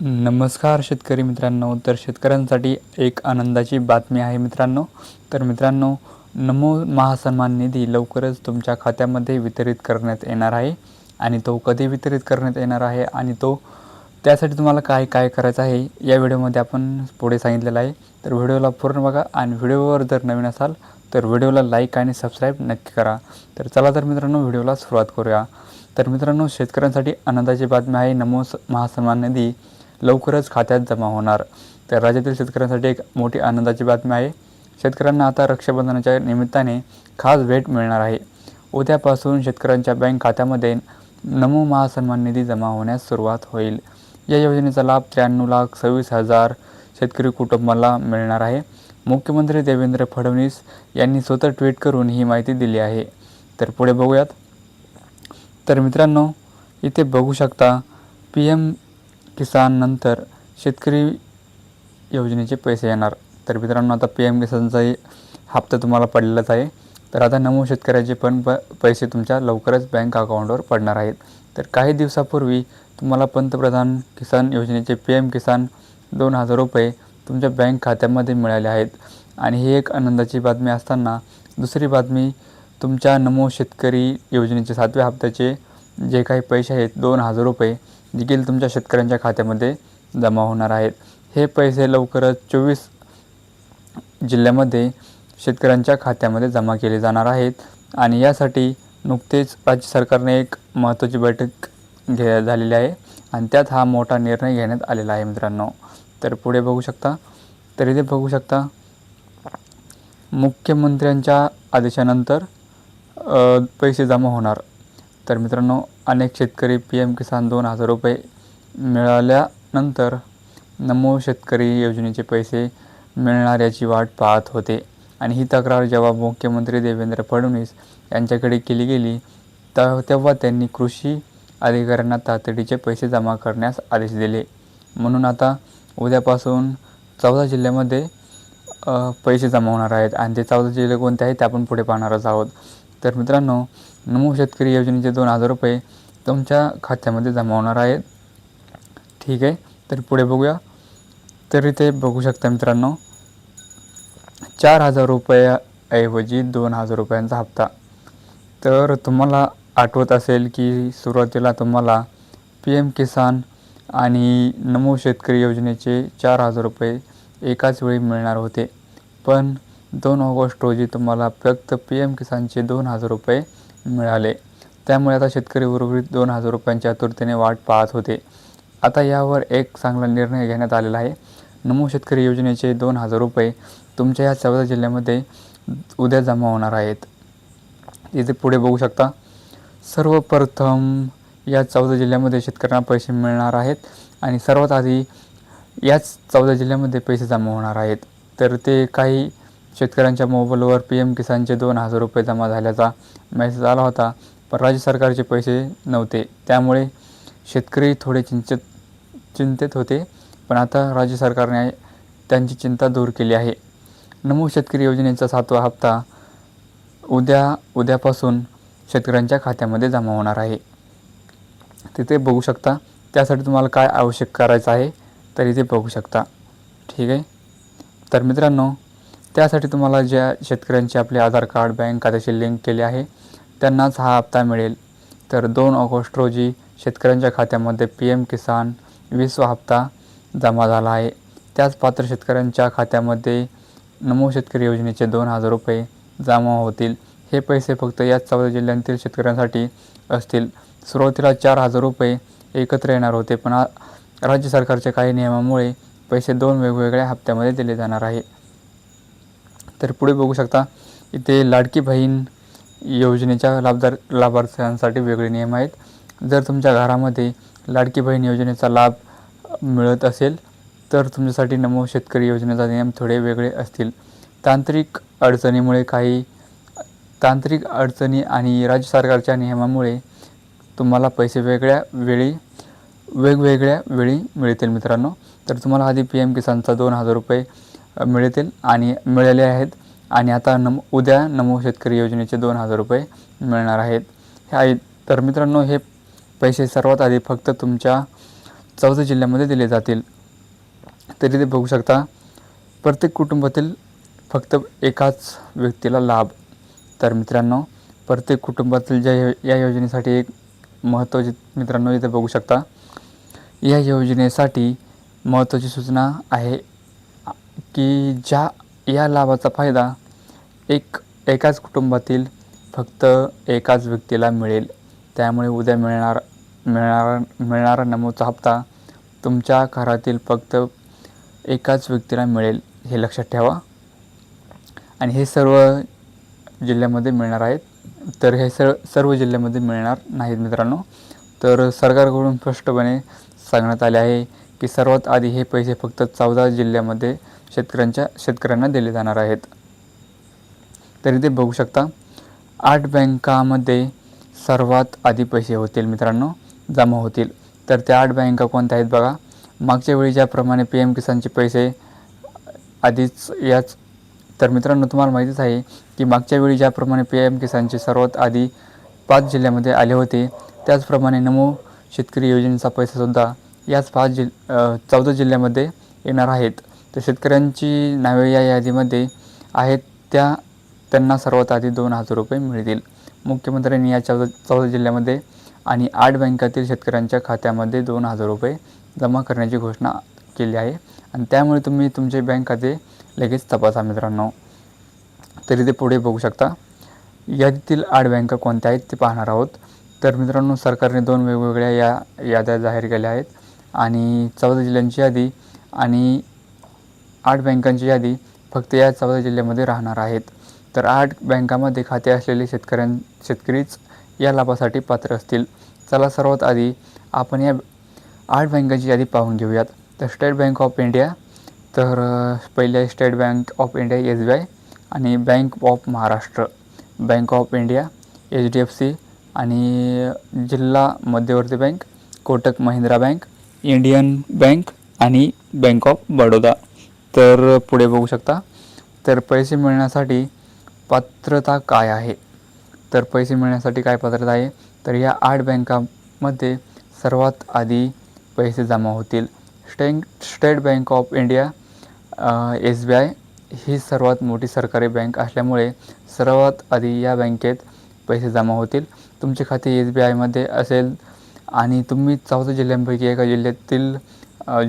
नमस्कार शेतकरी मित्रांनो तर शेतकऱ्यांसाठी एक आनंदाची बातमी आहे मित्रांनो. तर मित्रांनो नमो महासन्मान निधी लवकरच तुमच्या खात्यामध्ये वितरित करण्यात येणार आहे आणि तो कधी वितरित करण्यात येणार आहे आणि तो त्यासाठी तुम्हाला काय काय करायचं आहे या व्हिडिओमध्ये आपण पुढे सांगितलेलं आहे. तर व्हिडिओला पूर्ण बघा आणि व्हिडिओवर जर नवीन असाल तर व्हिडिओला लाईक आणि सबस्क्राईब नक्की करा. तर चला तर मित्रांनो व्हिडिओला सुरुवात करूया. तर मित्रांनो शेतकऱ्यांसाठी आनंदाची बातमी आहे नमो स महासन्मान निधी लवकरच खात्यात जमा होणार. तर राज्यातील शेतकऱ्यांसाठी एक मोठी आनंदाची बातमी आहे. शेतकऱ्यांना आता रक्षाबंधनाच्या निमित्ताने खास भेट मिळणार आहे. उद्यापासून शेतकऱ्यांच्या बँक खात्यामध्ये नमो महासन्मान निधी जमा होण्यास सुरुवात होईल. या योजनेचा लाभ त्र्याण्णव लाख सव्वीस हजार शेतकरी कुटुंबाला मिळणार आहे. मुख्यमंत्री देवेंद्र फडणवीस यांनी स्वतः ट्विट करून ही माहिती दिली आहे. तर पुढे बघूयात. तर मित्रांनो इथे बघू शकता पी एम किसान नंतर शेतकरी योजनेचे पैसे येणार. तर मित्रांनो आता पी एम किसानचाही हप्ता तुम्हाला पडलेलाच आहे. तर आता नमो शेतकऱ्याचे पण प पैसे तुमच्या लवकरच बँक अकाउंटवर पडणार आहेत. तर काही दिवसापूर्वी तुम्हाला पंतप्रधान किसान योजनेचे पी एम किसान दोन हजार रुपये तुमच्या बँक खात्यामध्ये मिळाले आहेत. आणि ही एक आनंदाची बातमी असताना दुसरी बातमी तुमच्या नमो शेतकरी योजनेचे सातव्या हप्त्याचे जे काही पैसे आहेत दोन हजार रुपये देखील तुमच्या शेतकऱ्यांच्या खात्यामध्ये जमा होणार आहेत. हे पैसे लवकरच चोवीस जिल्ह्यामध्ये शेतकऱ्यांच्या खात्यामध्ये जमा केले जाणार आहेत आणि यासाठी नुकतेच राज्य सरकारने एक महत्त्वाची बैठक घे झालेली आहे आणि त्यात हा मोठा निर्णय घेण्यात आलेला आहे मित्रांनो. तर पुढे बघू शकता. तर इथे बघू शकता मुख्यमंत्र्यांच्या आदेशानंतर पैसे जमा होणार. तर मित्रांनो अनेक शेतकरी पी एम किसान दोन हजार रुपये मिळाल्यानंतर नमो शेतकरी योजनेचे पैसे मिळणार याची वाट पाहत होते. आणि ही तक्रार जेव्हा मुख्यमंत्री देवेंद्र फडणवीस यांच्याकडे केली गेली तर तेव्हा त्यांनी कृषी अधिकाऱ्यांना तातडीचे पैसे जमा करण्यास आदेश दिले. म्हणून आता उद्यापासून चौदा जिल्ह्यामध्ये पैसे जमा होणार आहेत. आणि ते चौदा जिल्हे कोणते आहेत ते आपण पुढे पाहणारच आहोत. तर मित्रांनो नमो शेतकरी योजनेचे दोन हजार रुपये तुमच्या खात्यामध्ये जमा होणार आहेत. ठीक आहे तर पुढे बघूया. तर इथे बघू शकता मित्रांनो चार हजार रुपयाऐवजी दोन हजार रुपयांचा हप्ता. तर तुम्हाला आठवत असेल की सुरुवातीला तुम्हाला पी एम किसान आणि नमो शेतकरी योजनेचे चार हजार रुपये एकाच वेळी मिळणार होते. पण दोन ऑगस्ट रोजी तुम्हाला फक्त पी एम किसानचे दोन हजार रुपये मिळाले. त्यामुळे आता शेतकरी उर्वरित दोन हजार रुपयांच्या आतुरतेने वाट पाहत होते. आता यावर एक चांगला निर्णय घेण्यात आलेला आहे. नमो शेतकरी योजनेचे दोन हजार रुपये तुमच्या या चौदा जिल्ह्यामध्ये उद्या जमा होणार आहेत. इथे पुढे बघू शकता. सर्वप्रथम या चौदा जिल्ह्यामध्ये शेतकऱ्यांना पैसे मिळणार आहेत आणि सर्वात आधी याच चौदा जिल्ह्यामध्ये पैसे जमा होणार आहेत. तर ते काही शेतकऱ्यांच्या मोबाईलवर पी एम किसानचे दोन हजार रुपये जमा झाल्याचा मेसेज आला होता पण राज्य सरकारचे पैसे नव्हते. त्यामुळे शेतकरी थोडे चिंतित चिंतित होते पण आता राज्य सरकारने त्यांची चिंता दूर केली आहे. नमो शेतकरी योजनेचा सातवा हप्ता उद्या उद्यापासून शेतकऱ्यांच्या खात्यामध्ये जमा होणार आहे. तिथे बघू शकता. त्यासाठी तुम्हाला काय आवश्यक करायचं आहे तर इथे बघू शकता. ठीक आहे? तर मित्रांनो त्यासाठी तुम्हाला ज्या शेतकऱ्यांचे आपले आधार कार्ड बँक खात्याशी लिंक केले आहे त्यांनाच हा हप्ता मिळेल. तर दोन ऑगस्ट रोजी शेतकऱ्यांच्या खात्यामध्ये पी एम किसान वीसवा हप्ता जमा झाला आहे. त्याच पात्र शेतकऱ्यांच्या खात्यामध्ये नमो शेतकरी योजनेचे दोन हजार रुपये जमा होतील. हे पैसे फक्त याच चौदा जिल्ह्यांतील शेतकऱ्यांसाठी असतील. सुरुवातीला चार हजार रुपये एकत्र येणार होते पण राज्य सरकारच्या काही नियमामुळे पैसे दोन वेगवेगळ्या हप्त्यामध्ये दिले जाणार आहे. तर पुढे बघू शकता इथे लाडकी बहीण योजनेच्या लाभदार लाभार्थ्यांसाठी वेगळे नियम आहेत. जर तुमच्या घरामध्ये लाडकी बहीण योजनेचा लाभ मिळत असेल तर तुमच्यासाठी नमो शेतकरी योजनेचा नियम थोडे वेगळे असतील. तांत्रिक अडचणीमुळे काही तांत्रिक अडचणी आणि राज्य सरकारच्या नियमामुळे तुम्हाला पैसे वेगळ्या वेळी वेगवेगळ्या वेळी मिळतील मित्रांनो. तर तुम्हाला आधी पी एम किसानचा दोन हजार रुपये मिळतील आणि मिळाले आहेत. आणि आता नम उद्या नमो शेतकरी योजनेचे दोन हजार रुपये मिळणार आहेत. हे आहेत. तर मित्रांनो हे पैसे सर्वात आधी फक्त तुमच्या चौदा जिल्ह्यामध्ये दिले जातील. तरी ते बघू शकता प्रत्येक कुटुंबातील फक्त एकाच व्यक्तीला लाभ. तर मित्रांनो प्रत्येक कुटुंबातील ज्या यो या योजनेसाठी एक महत्त्वाची मित्रांनो इथे बघू शकता. या योजनेसाठी महत्त्वाची सूचना आहे की ज्या या लाभाचा फायदा एक एकाच कुटुंबातील फक्त एकाच व्यक्तीला मिळेल. त्यामुळे उद्या मिळणार मिळणारा मिळणारा नमोचा हप्ता तुमच्या घरातील फक्त एकाच व्यक्तीला मिळेल हे लक्षात ठेवा. आणि हे सर्व जिल्ह्यामध्ये मिळणार आहेत. तर हे सर्व सर्व जिल्ह्यामध्ये मिळणार नाहीत मित्रांनो. तर सरकारकडून स्पष्टपणे सांगण्यात आले आहे की सर्वात आधी हे पैसे फक्त चौदा जिल्ह्यामध्ये शेतकऱ्यांच्या शेतकऱ्यांना दिले जाणार आहेत. तरी ते बघू शकता आठ बँकामध्ये सर्वात आधी पैसे होतील मित्रांनो जमा होतील. तर त्या आठ बँका कोणत्या आहेत बघा मागच्या वेळी ज्याप्रमाणे पी एम किसानचे पैसे आधीच याच तर मित्रांनो तुम्हाला माहितीच आहे की मागच्या वेळी ज्याप्रमाणे पी एम किसानचे सर्वात आधी पाच जिल्ह्यामध्ये आले होते त्याचप्रमाणे नमो शेतकरी योजनेचा पैसासुद्धा याच पाच जिल चौदा जिल्ह्यामध्ये येणार आहेत. तर शेतकऱ्यांची नावे या यादीमध्ये आहेत त्या त्यांना सर्वात आधी दोन हजार रुपये मिळतील. मुख्यमंत्र्यांनी या चौदा चौदा जिल्ह्यामध्ये आणि आठ बँकातील शेतकऱ्यांच्या खात्यामध्ये दोन हजार रुपये जमा करण्याची घोषणा केली आहे. आणि त्यामुळे तुम्ही तुमचे बँक खाते लगेच तपासा मित्रांनो. तरी ते पुढे बघू शकता. यादीतील आठ बँका कोणत्या आहेत ते पाहणार आहोत. तर मित्रांनो सरकारने दोन वेगवेगळ्या या याद्या जाहीर केल्या आहेत. आणि चौदा जिल्ह्यांची यादी आणि आठ बँकांची यादी फक्त या चौदा जिल्ह्यामध्ये राहणार आहेत. तर आठ बँकामध्ये खाते असलेले शेतकऱ्यां शेतकरीच या लाभासाठी पात्र असतील. चला सर्वात आधी आपण या आठ बँकांची यादी पाहून घेऊयात. तर स्टेट बँक ऑफ इंडिया तर पहिले State Bank of India S B I आणि Bank of Maharashtra. Bank of India H D F C आणि जिल्हा मध्यवर्ती bank Kotak Mahindra Bank Indian Bank आणि बँक ऑफ बडोदा. तर पुढे बघू शकता. तर पैसे मिळण्यासाठी पात्रता काय आहे? तर पैसे मिळण्यासाठी काय पात्रता आहे? तर या आठ बँकामध्ये सर्वात आधी पैसे जमा होतील. स्टेंग State Bank of India S B I ही सर्वात मोठी सरकारी बँक असल्यामुळे सर्वात आधी या बँकेत पैसे जमा होतील. तुमचे खाते एस बी आयमध्ये असेल आणि तुम्ही चौदा जिल्ह्यांपैकी एका जिल्ह्यातील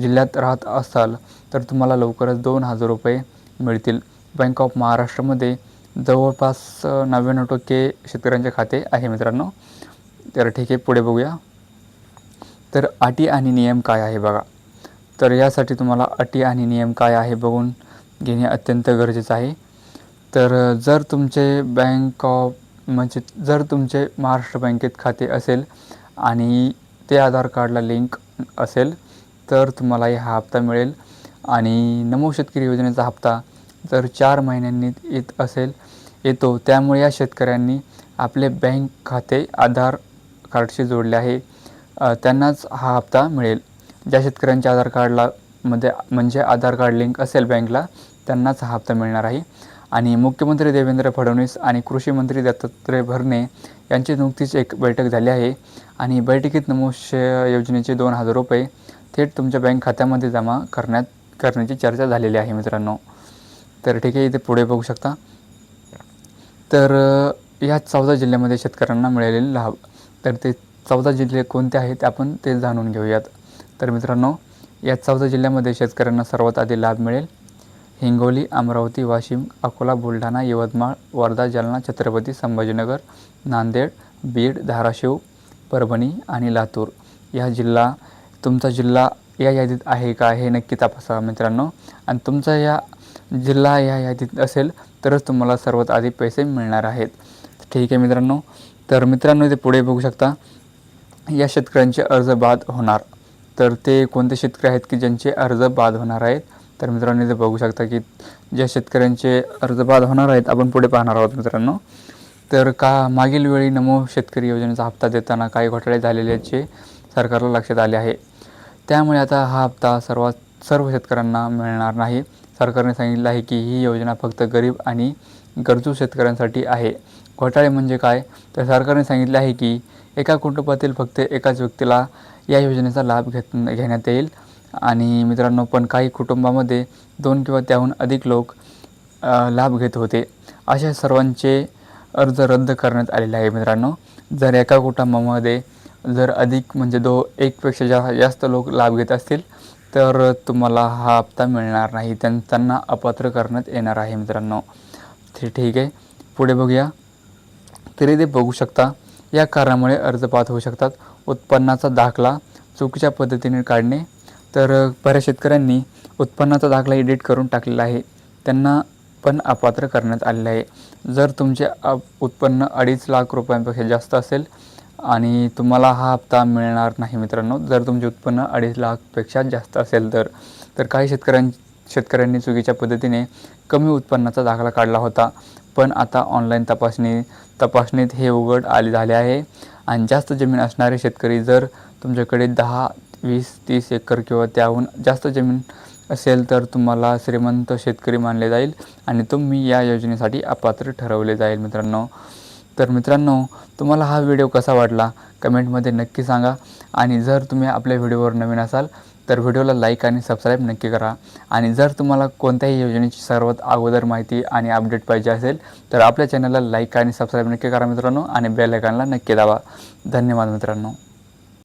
जिल्ह्यात राहत असाल तर तुम्हाला लवकरच दोन हजार रुपये मिळतील. बँक ऑफ महाराष्ट्रामध्ये जवळपास नव्याण्णव टक्के शेतकऱ्यांचे खाते आहे मित्रांनो. तर ठीक आहे पुढे बघूया. तर अटी आणि नियम काय आहे बघा. तर यासाठी तुम्हाला अटी आणि नियम काय आहे बघून घेणे अत्यंत गरजेचं आहे. तर जर तुमचे बँक ऑफ म्हणजे जर तुमचे महाराष्ट्र बँकेत खाते असेल आणि ते आधार कार्डला लिंक असेल तर तुम्हालाही हा हप्ता मिळेल. आणि नमो शेतकरी योजनेचा हप्ता जर चार महिन्यांनी येत असेल येतो त्यामुळे या शेतकऱ्यांनी आपले बँक खाते आधार कार्डशी जोडले आहे. त्यांनाच हा हप्ता मिळेल. ज्या शेतकऱ्यांच्या आधार कार्डला मध्ये म्हणजे आधार कार्ड लिंक असेल बँकला त्यांनाच हा हप्ता मिळणार आहे. आणि मुख्यमंत्री देवेंद्र फडणवीस आणि कृषी मंत्री दत्तात्रय भरणे यांची नुकतीच एक बैठक झाली आहे. आणि बैठकीत नमोश योजनेचे दोन हजार रुपये थेट तुमच्या बँक खात्यामध्ये जमा करण्यात करण्याची चर्चा झालेली आहे मित्रांनो. तर ठीक आहे इथे पुढे बघू शकता. तर या चौदा जिल्ह्यामध्ये शेतकऱ्यांना मिळालेले लाभ. तर ते चौदा जिल्हे कोणते आहेत आपण ते जाणून घेऊयात. तर मित्रांनो या चौदा जिल्ह्यामध्ये शेतकऱ्यांना सर्वात आधी लाभ मिळेल हिंगोली अमरावती वाशिम अकोला बुलढाणा यवतमाळ वर्धा जालना छत्रपती संभाजीनगर नांदेड बीड धाराशिव परभणी आणि लातूर. या जिल्हा तुमचा जिल्हा या यादीत आहे का हे नक्की तपासा मित्रांनो. आणि तुमचा या जिल्हा या यादीत असेल तरच तुम्हाला सर्वात आधी पैसे मिळणार आहेत. ठीक आहे मित्रांनो. तर मित्रांनो ते पुढे बघू शकता या शेतकऱ्यांचे अर्ज बाद होणार. तर ते कोणते शेतकरी आहेत की ज्यांचे अर्ज बाद होणार आहेत? तर मित्रांनो इथे बघू शकता की ज्या शेतकऱ्यांचे अर्ज बाद होणार आहेत आपण पुढे पाहणार आहोत मित्रांनो. तर का मागील वेळी नमो शेतकरी योजनेचा हप्ता देताना काही घोटाळे झालेल्याचे सरकारला लक्षात आले आहे. त्यामुळे आता हा हप्ता सर्वात सर्व शेतकऱ्यांना मिळणार नाही. सरकारने सांगितलं आहे की ही योजना फक्त गरीब आणि गरजू शेतकऱ्यांसाठी आहे. घोटाळे म्हणजे काय? तर सरकारने सांगितले आहे की एका कुटुंबातील फक्त एकाच व्यक्तीला या योजनेचा लाभ घेत घेण्यात येईल. आणि मित्रांनो पण काही कुटुंबामध्ये दोन किंवा त्याहून अधिक लोक लाभ घेत होते. अशा सर्वांचे अर्ज रद्द करण्यात आलेले आहे मित्रांनो. जर एका कुटुंबामध्ये जर अधिक म्हणजे दो एकपेक्षा जा जास्त लोक लाभ घेत असतील तर तुम्हाला हा हप्ता मिळणार नाही. त्यां त्यांना अपात्र करण्यात येणार आहे मित्रांनो. ते ठीक आहे. पुढे बघूया. तरी ते बघू शकता. या कारणामुळे अर्ज पात होऊ शकतात. उत्पन्नाचा दाखला चुकीच्या पद्धतीने काढणे. तर बऱ्याच शेतकऱ्यांनी उत्पन्नाचा दाखला एडिट करून टाकलेला आहे. त्यांना पण अपात्र करण्यात आलेलं आहे. जर तुमचे अप- उत्पन्न अडीच लाख रुपयांपेक्षा जास्त असेल आणि तुम्हाला हा हप्ता मिळणार नाही मित्रांनो. जर तुमचे उत्पन्न अडीच लाखपेक्षा जास्त असेल तर तर काही शेतकऱ्यां शेतकऱ्यांनी चुकीच्या पद्धतीने कमी उत्पन्नाचा दाखला काढला होता. पण आता ऑनलाईन तपासणी तपासणीत हे उघड आले झाले आहे. आणि जास्त जमीन असणारे शेतकरी जर तुमच्याकडे दहा वीस तीस एकर किंवा त्याहून जास्त जमीन असेल तर तुम्हाला श्रीमंत शेतकरी मानले जाईल आणि तुम्ही या योजनेसाठी अपात्र ठरवले जाईल मित्रांनो. तर मित्रांनो तुम्हाला हा व्हिडिओ कसा वाटला? कमेंटमध्ये नक्की सांगा. आणि जर तुम्ही आपल्या व्हिडिओवर नवीन असाल तर व्हिडिओला लाईक आणि सबस्क्राईब नक्की करा. आणि जर तुम्हाला कोणत्याही योजनेची सर्वात अगोदर माहिती आणि अपडेट पाहिजे असेल तर आपल्या चॅनलला लाईक आणि सबस्क्राईब नक्की करा मित्रांनो. आणि बेल आयकॉनला नक्की दाबा. धन्यवाद मित्रांनो.